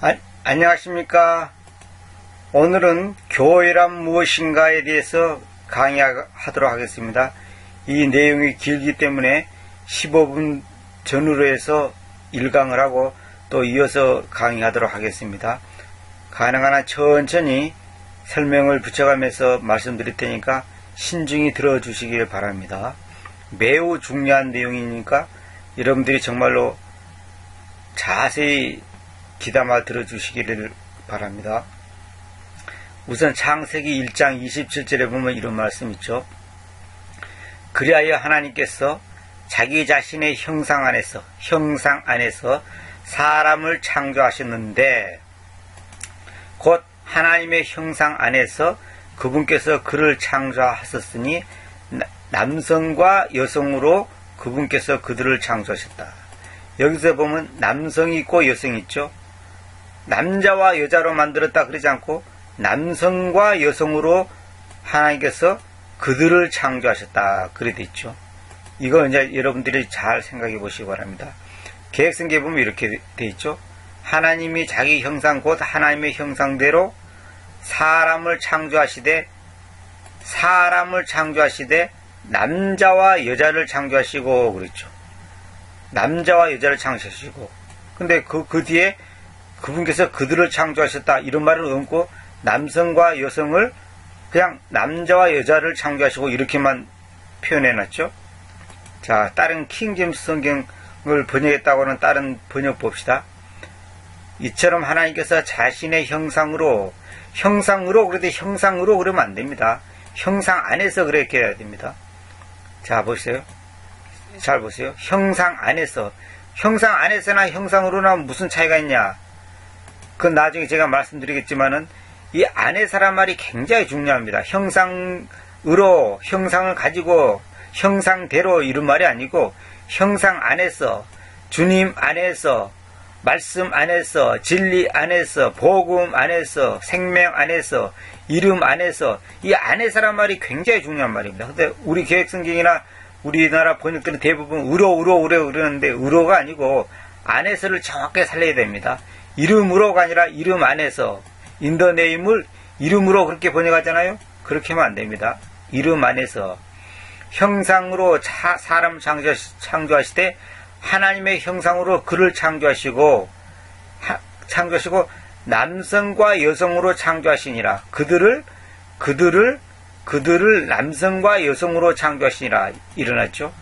아, 안녕하십니까. 오늘은 교회란 무엇인가에 대해서 강의하도록 하겠습니다. 이 내용이 길기 때문에 15분 전후로 해서 1강을 하고 또 이어서 강의하도록 하겠습니다. 가능한 한 천천히 설명을 붙여가면서 말씀드릴 테니까 신중히 들어주시길 바랍니다. 매우 중요한 내용이니까 여러분들이 정말로 자세히 귀담아 들어주시기를 바랍니다. 우선 창세기 1장 27절에 보면 이런 말씀 있죠. 그리하여 하나님께서 자기 자신의 형상 안에서 형상 안에서 사람을 창조하셨는데 곧 하나님의 형상 안에서 그분께서 그를 창조하셨으니 남성과 여성으로 그분께서 그들을 창조하셨다. 여기서 보면 남성이 있고 여성이 있죠. 남자와 여자로 만들었다 그러지 않고 남성과 여성으로 하나님께서 그들을 창조하셨다. 그래 돼 있죠. 이거 이제 여러분들이 잘 생각해 보시기 바랍니다. 계획성계에 보면 이렇게 돼 있죠. 하나님이 자기 형상 곧 하나님의 형상대로 사람을 창조하시되 사람을 창조하시되 남자와 여자를 창조하시고 그랬죠. 남자와 여자를 창조하시고 근데 그, 그 뒤에 그분께서 그들을 창조하셨다 이런 말을 얹고 남성과 여성을 그냥 남자와 여자를 창조하시고 이렇게만 표현해놨죠. 자, 다른 킹제임스 성경을 번역했다고 하는 다른 번역 봅시다. 이처럼 하나님께서 자신의 형상으로 형상으로 그래도 형상으로 그러면 안 됩니다. 형상 안에서 그렇게 해야 됩니다. 자, 보세요. 잘 보세요. 형상 안에서 형상 안에서나 형상으로나 무슨 차이가 있냐? 그건 나중에 제가 말씀드리겠지만은 이 안에 사람 말이 굉장히 중요합니다. 형상으로 형상을 가지고 형상대로 이런 말이 아니고 형상 안에서 주님 안에서 말씀 안에서 진리 안에서 복음 안에서 생명 안에서 이름 안에서 이 안에 사람 말이 굉장히 중요한 말입니다. 근데 우리 계획 성경이나 우리나라 번역들은 대부분 의로 의로 의로 그러는데 의로가 아니고 안에서를 정확하게 살려야 됩니다. 이름으로가 아니라 이름 안에서 인더네임을 이름으로 그렇게 번역하잖아요. 그렇게 하면 안 됩니다. 이름 안에서 형상으로 차, 사람 창조, 창조하시되 하나님의 형상으로 그를 창조하시고 하, 창조하시고 남성과 여성으로 창조하시니라 그들을 그들을 그들을 남성과 여성으로 창조하시니라 일어났죠.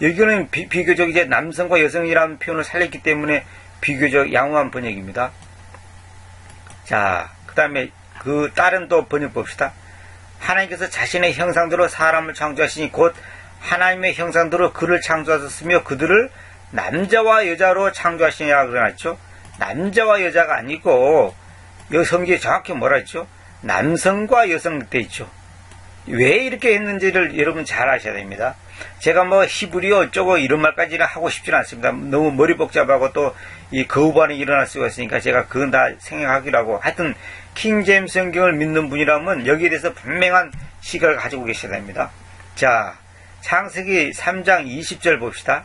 여기는 비, 비교적 이제 남성과 여성이라는 표현을 살렸기 때문에 비교적 양호한 번역입니다. 자, 그 다음에 그 다른 또 번역 봅시다. 하나님께서 자신의 형상대로 사람을 창조하시니 곧 하나님의 형상대로 그를 창조하셨으며 그들을 남자와 여자로 창조하시냐 그러났죠. 남자와 여자가 아니고 성경에 정확히 뭐라 했죠? 남성과 여성 돼 있죠. 왜 이렇게 했는지를 여러분 잘 아셔야 됩니다. 제가 뭐 히브리어 어쩌고 이런 말까지는 하고 싶지는 않습니다. 너무 머리 복잡하고 또 이 거부 반응이 일어날 수가 있으니까 제가 그건 다 생각하기로 하고 하여튼 킹제임 성경을 믿는 분이라면 여기에 대해서 분명한 시각을 가지고 계셔야 됩니다. 자, 창세기 3장 20절 봅시다.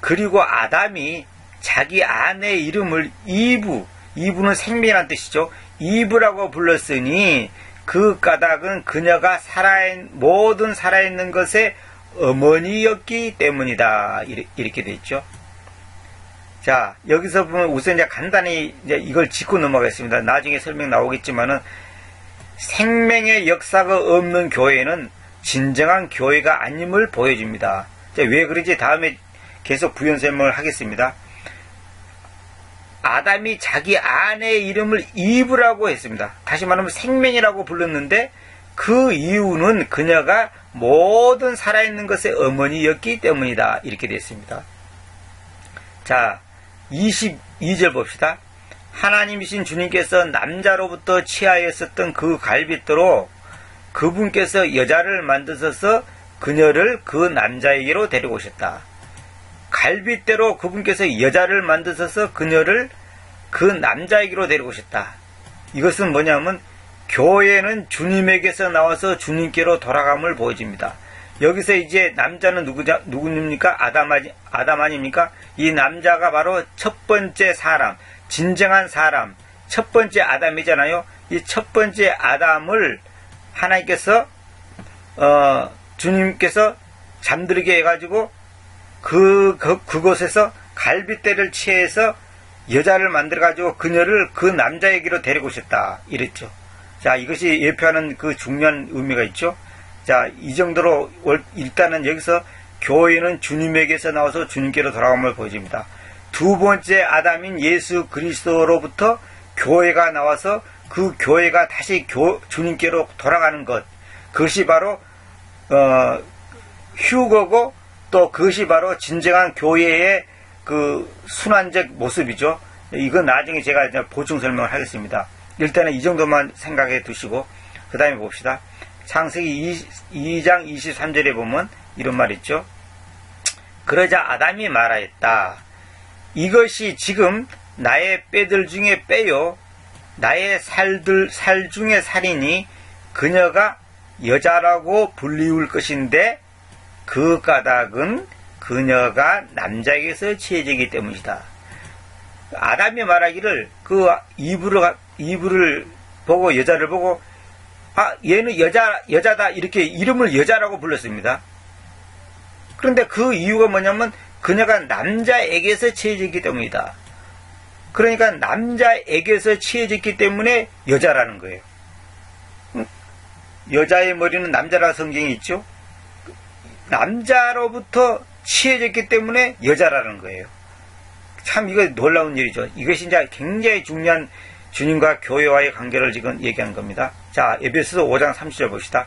그리고 아담이 자기 아내의 이름을 이브, 이브는 생명이란 뜻이죠. 이브라고 불렀으니 그 까닭은 그녀가 살아있, 모든 살아있는 것의 어머니였기 때문이다. 이렇게 돼 있죠. 자, 여기서 보면 우선 이제 간단히 이제 이걸 짚고 넘어가겠습니다. 나중에 설명 나오겠지만은 생명의 역사가 없는 교회는 진정한 교회가 아님을 보여줍니다. 자, 왜 그런지 다음에 계속 부연 설명을 하겠습니다. 아담이 자기 아내의 이름을 이브라고 했습니다. 다시 말하면 생명이라고 불렀는데 그 이유는 그녀가 모든 살아있는 것의 어머니였기 때문이다. 이렇게 됐습니다. 자, 22절 봅시다. 하나님이신 주님께서 남자로부터 취하였었던 그 갈빗대로 그분께서 여자를 만드셔서 그녀를 그 남자에게로 데리고 오셨다. 갈빗대로 그분께서 여자를 만드셔서 그녀를 그 남자에게로 데리고 오셨다. 이것은 뭐냐면 교회는 주님에게서 나와서 주님께로 돌아감을 보여줍니다. 여기서 이제 남자는 누구자, 누구입니까? 아담, 아담 아닙니까? 이 남자가 바로 첫 번째 사람, 진정한 사람, 첫 번째 아담이잖아요. 이 첫 번째 아담을 하나님께서 어, 주님께서 잠들게 해가지고 그, 그 그곳에서 갈빗대를 취해서 여자를 만들어가지고 그녀를 그 남자에게로 데리고 오셨다 이랬죠. 자 이것이 예표하는 그 중요한 의미가 있죠. 자 이 정도로 일단은 여기서 교회는 주님에게서 나와서 주님께로 돌아감을 보여줍니다. 두 번째 아담인 예수 그리스도로부터 교회가 나와서 그 교회가 다시 교, 주님께로 돌아가는 것 그것이 바로 어, 휴거고 또 그것이 바로 진정한 교회의 그 순환적 모습이죠. 이건 나중에 제가 보충 설명을 하겠습니다. 일단은 이 정도만 생각해 두시고 그 다음에 봅시다. 창세기 2, 장 23절에 보면 이런 말 있죠. 그러자 아담이 말하였다. 이것이 지금 나의 뼈들 중에 빼요. 나의 살들, 살 중에 살이니 그녀가 여자라고 불리울 것인데 그 까닭은 그녀가 남자에게서 취해지기 때문이다. 아담이 말하기를 그 이브를, 이브를 보고 여자를 보고 아 얘는 여자 여자다 이렇게 이름을 여자라고 불렀습니다. 그런데 그 이유가 뭐냐면 그녀가 남자에게서 취해졌기 때문이다. 그러니까 남자에게서 취해졌기 때문에 여자라는 거예요. 여자의 머리는 남자라 성경이 있죠. 남자로부터 취해졌기 때문에 여자라는 거예요. 참 이거 놀라운 일이죠. 이것이 이제 굉장히 중요한 주님과 교회와의 관계를 지금 얘기하는 겁니다. 자, 에베소서 5장 30절 봅시다.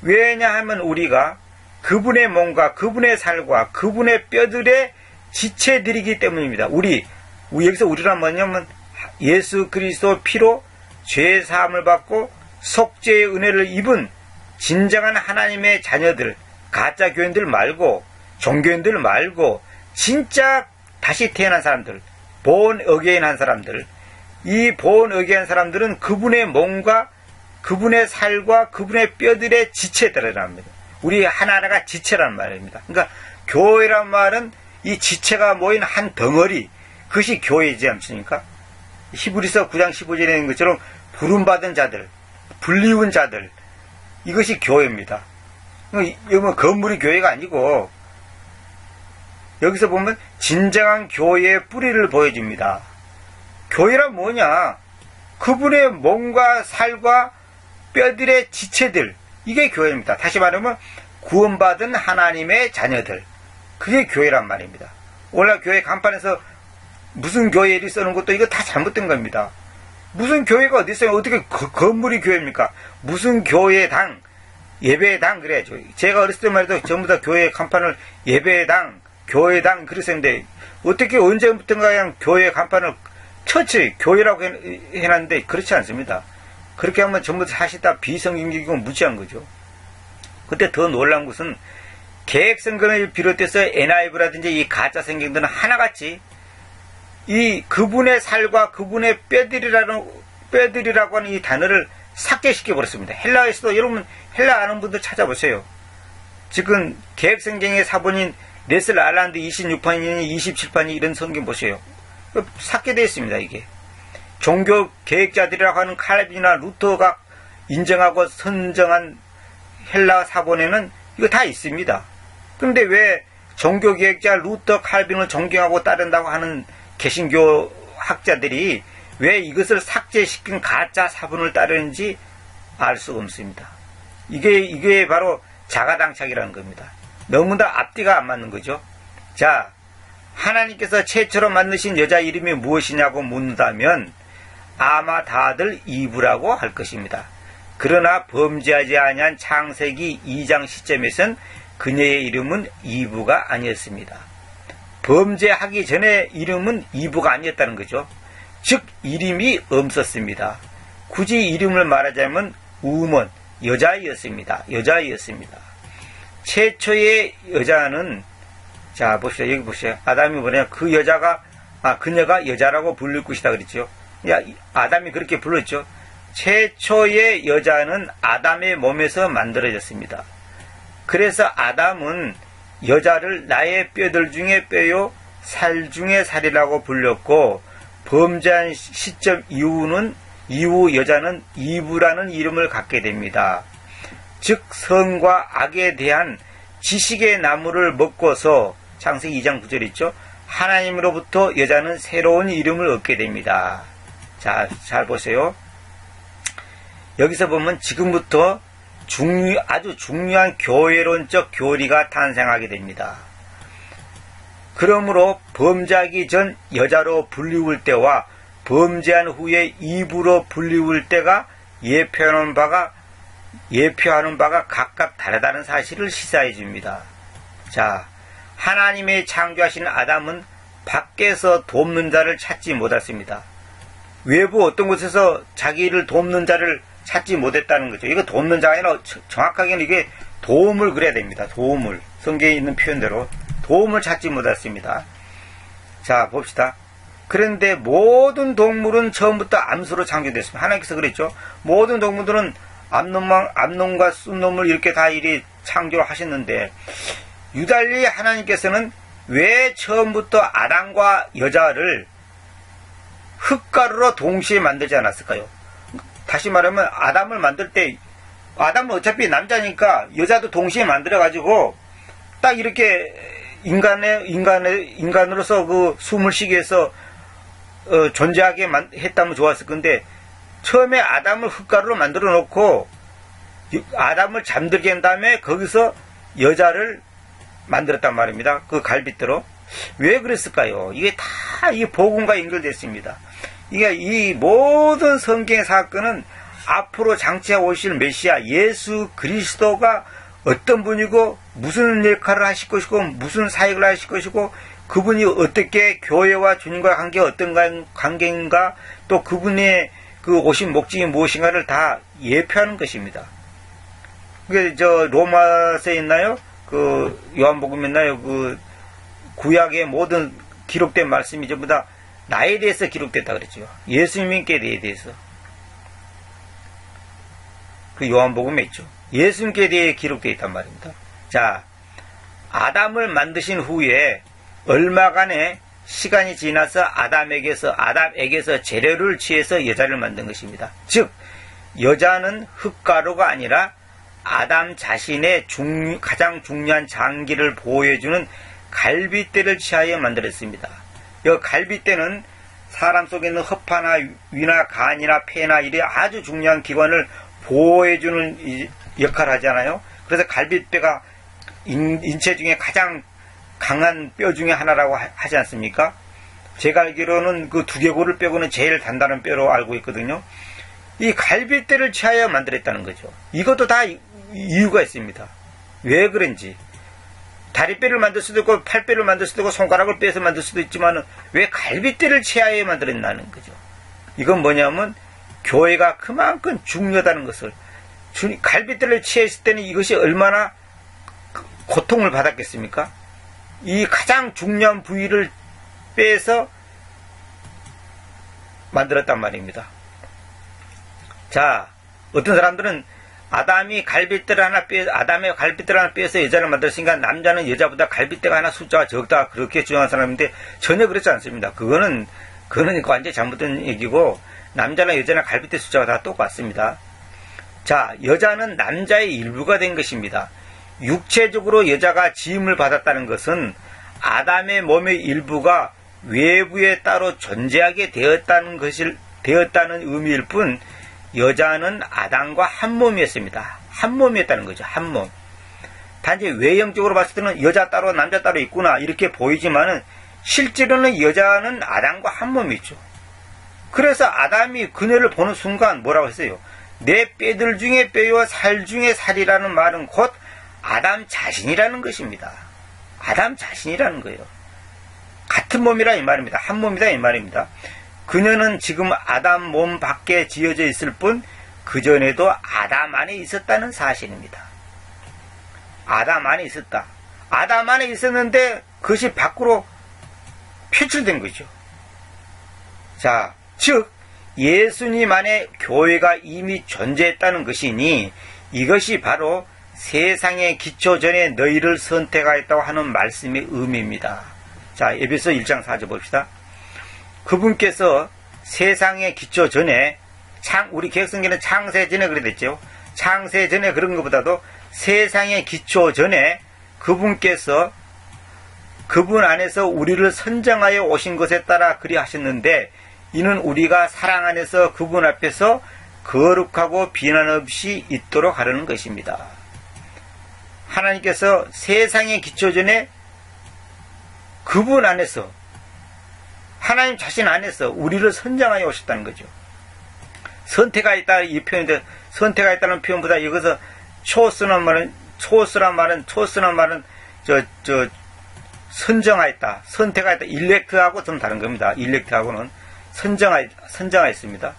왜냐하면 우리가 그분의 몸과 그분의 살과 그분의 뼈들의 지체들이기 때문입니다. 우리, 여기서 우리란 뭐냐면 예수 그리스도 피로 죄 사함을 받고 속죄의 은혜를 입은 진정한 하나님의 자녀들, 가짜 교인들 말고 종교인들 말고 진짜 다시 태어난 사람들, 본 어게인 한 사람들, 이본 어게인 한 사람들은 그분의 몸과 그분의 살과 그분의 뼈들의 지체들이라는 겁니다. 우리 하나하나가 지체라는 말입니다. 그러니까 교회란 말은 이 지체가 모인 한 덩어리, 그것이 교회이지 않습니까? 히브리서 9장 15절에 있는 것처럼 부름받은 자들, 불리운 자들, 이것이 교회입니다. 이건 건물이 교회가 아니고 여기서 보면 진정한 교회의 뿌리를 보여줍니다. 교회란 뭐냐? 그분의 몸과 살과 뼈들의 지체들, 이게 교회입니다. 다시 말하면 구원받은 하나님의 자녀들, 그게 교회란 말입니다. 원래 교회 간판에서 무슨 교회를 써는 것도 이거 다 잘못된 겁니다. 무슨 교회가 어디 있어요? 어떻게 거, 건물이 교회입니까? 무슨 교회당, 예배당 그래야죠. 제가 어렸을 때 말해도 전부 다 교회 간판을 예배당, 교회당 그랬었는데 어떻게 언제부턴가 그냥 교회 간판을 처치 교회라고 해놨는데 그렇지 않습니다. 그렇게 하면 전부 사실 다 비성경적이고 무지한 거죠. 그때 더 놀란 것은 계획성경을 비롯해서 NIV라든지 이 가짜 성경들은 하나같이 이 그분의 살과 그분의 뼈들이라는 뼈들이라고 하는 이 단어를 삭제시켜 버렸습니다. 헬라에서도 여러분 헬라 아는 분들 찾아보세요. 지금 계획성경의 사본인 네슬 알란드 26판이니 27판이 이런 성경 보세요. 삭제 되어 있습니다, 이게. 종교 계획자들이라고 하는 칼빈이나 루터가 인정하고 선정한 헬라 사본에는 이거 다 있습니다. 그런데 왜 종교 계획자 루터 칼빈을 존경하고 따른다고 하는 개신교 학자들이 왜 이것을 삭제시킨 가짜 사본을 따르는지 알 수가 없습니다. 이게 이게 바로 자가당착이라는 겁니다. 너무나 앞뒤가 안 맞는 거죠. 자, 하나님께서 최초로 만드신 여자 이름이 무엇이냐고 묻는다면 아마 다들 이브라고 할 것입니다. 그러나 범죄하지 아니한 창세기 2장 시점에선 그녀의 이름은 이브가 아니었습니다. 범죄하기 전에 이름은 이브가 아니었다는 거죠. 즉 이름이 없었습니다. 굳이 이름을 말하자면 우먼 여자이었습니다. 여자이었습니다. 최초의 여자는 자 보시죠. 여기 보세요. 아담이 뭐냐? 그 여자가 아 그녀가 여자라고 부를 것이다 그랬죠. 야 아담이 그렇게 불렀죠. 최초의 여자는 아담의 몸에서 만들어졌습니다. 그래서 아담은 여자를 나의 뼈들 중에 뼈요 살 중에 살이라고 불렸고 범죄한 시점 이후는 이후 여자는 이브라는 이름을 갖게 됩니다. 즉 선과 악에 대한 지식의 나무를 먹고서 창세기 2장 9절 있죠. 하나님으로부터 여자는 새로운 이름을 얻게 됩니다. 자, 잘 보세요. 여기서 보면 지금부터 중요, 아주 중요한 교회론적 교리가 탄생하게 됩니다. 그러므로 범죄하기 전 여자로 불리울 때와 범죄한 후에 입으로 불리울 때가 예표하는 바가 예표하는 바가 각각 다르다는 사실을 시사해 줍니다. 자, 하나님의 창조하신 아담은 밖에서 돕는 자를 찾지 못했습니다. 외부 어떤 곳에서 자기를 돕는 자를 찾지 못했다는 거죠. 이거 돕는 자가 아니라 정확하게는 이게 도움을 그래야 됩니다. 도움을. 성경에 있는 표현대로 도움을 찾지 못했습니다. 자, 봅시다. 그런데 모든 동물은 처음부터 암수로 창조됐습니다. 하나님께서 그랬죠. 모든 동물들은 암놈만, 암놈과 쑥놈을 이렇게 다 이리 창조를 하셨는데, 유달리 하나님께서는 왜 처음부터 아담과 여자를 흙가루로 동시에 만들지 않았을까요? 다시 말하면 아담을 만들 때 아담은 어차피 남자니까 여자도 동시에 만들어 가지고 딱 이렇게 인간의 인간의 인간으로서 그 숨을 쉬게 해서 어, 존재하게 만, 했다면 좋았을 건데 처음에 아담을 흙가루로 만들어 놓고 아담을 잠들게 한 다음에 거기서 여자를 만들었단 말입니다. 그 갈빗대로 왜 그랬을까요? 이게 다 이 복음과 연결됐습니다. 이게 이 모든 성경의 사건은 앞으로 장치해 오실 메시아 예수 그리스도가 어떤 분이고 무슨 역할을 하실 것이고 무슨 사역을 하실 것이고 그분이 어떻게 교회와 주님과 관계 어떤 관계인가 또 그분의 그 오신 목적이 무엇인가를 다 예표하는 것입니다. 그게 저 로마서에 있나요? 그 요한복음 있나요? 그 구약의 모든 기록된 말씀이 전부 다 나에 대해서 기록됐다 그랬죠. 예수님께 대해서. 그 요한복음에 있죠. 예수님께 대해 기록되어 있단 말입니다. 자, 아담을 만드신 후에 얼마간의 시간이 지나서 아담에게서 아담에게서 재료를 취해서 여자를 만든 것입니다. 즉 여자는 흙가루가 아니라 아담 자신의 중, 가장 중요한 장기를 보호해주는 갈빗대를 취하여 만들었습니다. 이 갈빗대는 사람 속에 있는 허파나 위나 간이나 폐나 이래 아주 중요한 기관을 보호해주는 역할을 하잖아요. 그래서 갈빗대가 인, 체 중에 가장 강한 뼈 중에 하나라고 하, 지 않습니까? 제가 알기로는 그 두개골을 빼고는 제일 단단한 뼈로 알고 있거든요. 이 갈빗대를 취하여 만들었다는 거죠. 이것도 다 이유가 있습니다. 왜 그런지. 다리뼈를 만들 수도 있고 팔뼈를 만들 수도 있고 손가락을 빼서 만들 수도 있지만 왜 갈빗대를 취하여 만들었나는 거죠. 이건 뭐냐면 교회가 그만큼 중요하다는 것을 갈빗대를 취했을 때는 이것이 얼마나 고통을 받았겠습니까? 이 가장 중요한 부위를 빼서 만들었단 말입니다. 자, 어떤 사람들은 아담이 갈빗대를 하나 빼, 아담의 갈빗대를 하나 빼서 여자를 만들었으니까 남자는 여자보다 갈빗대가 하나 숫자가 적다. 그렇게 주장한 사람인데 전혀 그렇지 않습니다. 그거는, 그거는 완전히 잘못된 얘기고 남자나 여자나 갈빗대 숫자가 다 똑같습니다. 자, 여자는 남자의 일부가 된 것입니다. 육체적으로 여자가 지음을 받았다는 것은 아담의 몸의 일부가 외부에 따로 존재하게 되었다는 것을, 되었다는 의미일 뿐, 여자는 아담과 한 몸이었습니다. 한 몸이었다는 거죠. 한 몸. 단지 외형적으로 봤을 때는 여자 따로 남자 따로 있구나 이렇게 보이지만은 실제로는 여자는 아담과 한 몸이죠. 그래서 아담이 그녀를 보는 순간 뭐라고 했어요? 내 뼈들 중에 뼈와 살 중에 살이라는 말은 곧 아담 자신이라는 것입니다. 아담 자신이라는 거예요. 같은 몸이라 이 말입니다. 한 몸이다 이 말입니다. 그녀는 지금 아담 몸 밖에 지어져 있을 뿐 그전에도 아담 안에 있었다는 사실입니다. 아담 안에 있었다. 아담 안에 있었는데 그것이 밖으로 표출된 거죠. 자, 즉, 예수님 안에 교회가 이미 존재했다는 것이니 이것이 바로 세상의 기초 전에 너희를 선택하였다고 하는 말씀의 의미입니다. 자, 에베소 1장 4절 봅시다. 그분께서 세상의 기초 전에 창 우리 개혁성경은 창세 전에 그래 됐죠. 창세 전에 그런 것보다도 세상의 기초 전에 그분께서 그분 안에서 우리를 선정하여 오신 것에 따라 그리 하셨는데 이는 우리가 사랑 안에서 그분 앞에서 거룩하고 비난 없이 있도록 하려는 것입니다. 하나님께서 세상의 기초 전에 그분 안에서 하나님 자신 안에서 우리를 선정하여 오셨다는 거죠. 선택하였다 이 표현인데 선택하였다는 표현보다 이것은 초스란 말은 초스란 말은 초스란 말은 저 저 선정하였다 선택하였다 일렉트하고 좀 다른 겁니다. 일렉트하고는 선정하 선정하였습니다.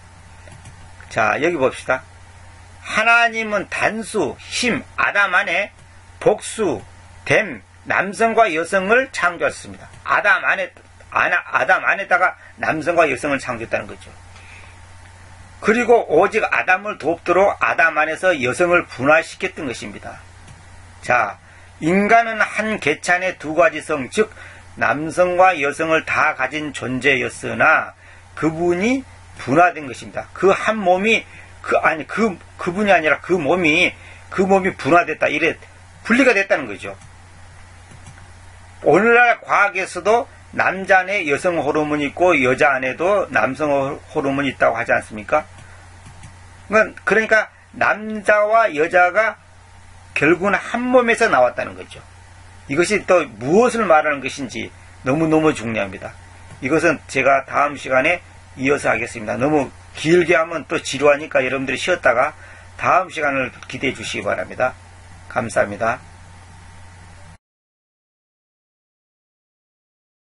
자 여기 봅시다. 하나님은 단수 힘 아담 안에 복수 됨 남성과 여성을 창조했습니다. 아담 안에 아담 안에다가 남성과 여성을 창조했다는 거죠. 그리고 오직 아담을 돕도록 아담 안에서 여성을 분화시켰던 것입니다. 자, 인간은 한 개찬의 두 가지 성, 즉 남성과 여성을 다 가진 존재였으나 그분이 분화된 것입니다. 그 한 몸이 그 아니 그 그분이 아니라 그 몸이 그 몸이 분화됐다 이래 분리가 됐다는 거죠. 오늘날 과학에서도 남자 안에 여성 호르몬이 있고 여자 안에도 남성 호르몬이 있다고 하지 않습니까? 그러니까 남자와 여자가 결국은 한 몸에서 나왔다는 거죠. 이것이 또 무엇을 말하는 것인지 너무너무 중요합니다. 이것은 제가 다음 시간에 이어서 하겠습니다. 너무 길게 하면 또 지루하니까 여러분들이 쉬었다가 다음 시간을 기대해 주시기 바랍니다. 감사합니다.